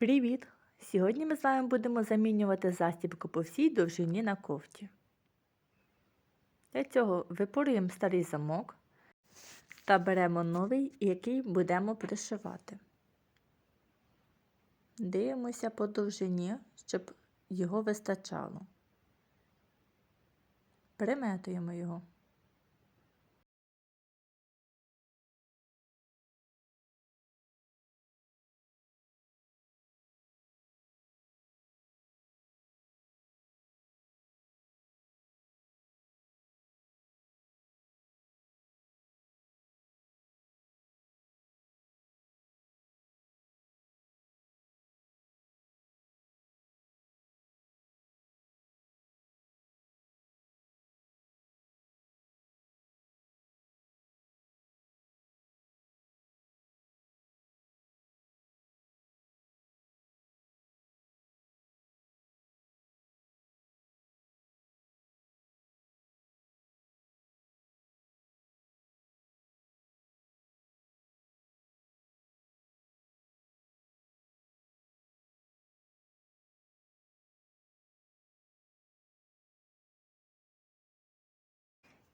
Привіт! Сьогодні ми з вами будемо замінювати застібку по всій довжині на кофті. Для цього випорюємо старий замок та беремо новий, який будемо пришивати. Дивимося по довжині, щоб його вистачало. Приметуємо його.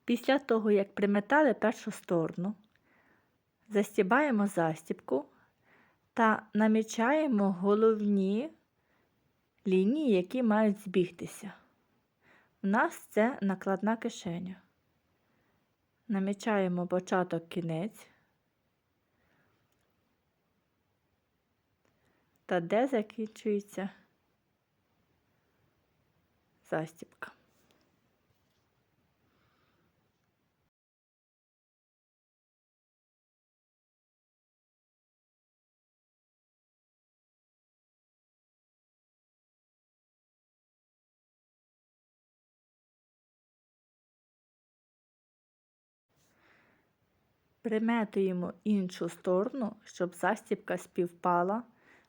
Після того, як приметали першу сторону, застібаємо застібку та намічаємо головні лінії, які мають збігтися. У нас це накладна кишеня. Намічаємо початок кінець та де закінчується застібка. Приметуємо іншу сторону, щоб застібка співпала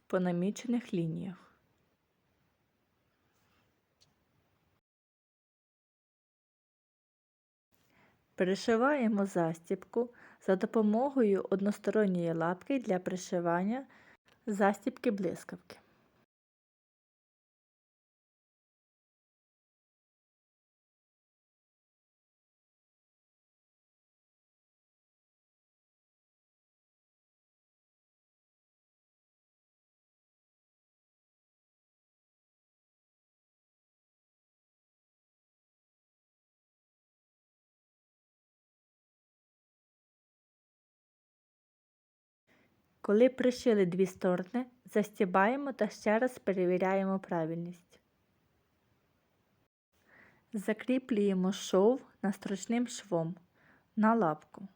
по намічених лініях. Пришиваємо застібку за допомогою односторонньої лапки для пришивання застібки блискавки. Коли пришили дві сторони, застібаємо та ще раз перевіряємо правильність. Закріплюємо шов настрочним швом на лапку.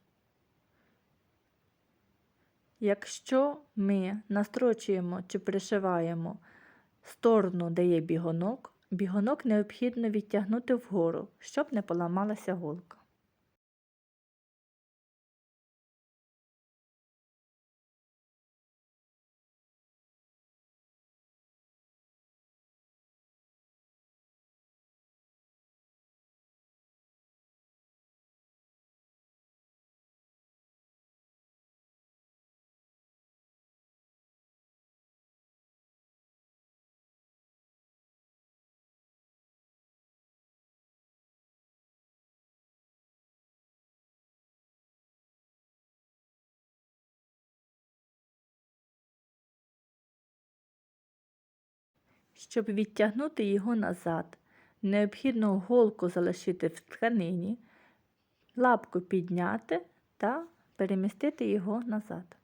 Якщо ми настрочуємо чи пришиваємо сторону, де є бігонок, бігонок необхідно відтягнути вгору, щоб не поламалася голка. Щоб відтягнути його назад, необхідно голку залишити в тканині, лапку підняти та перемістити його назад.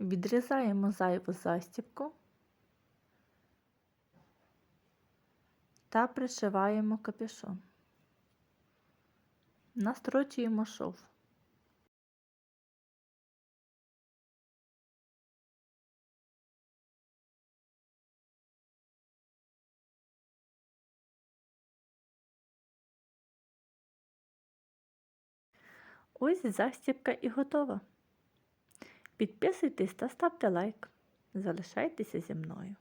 Відрізаємо зайву застібку та пришиваємо капюшон. Настрочуємо шов. Ось застібка і готова. Підписуйтесь та ставте лайк. Залишайтеся зі мною.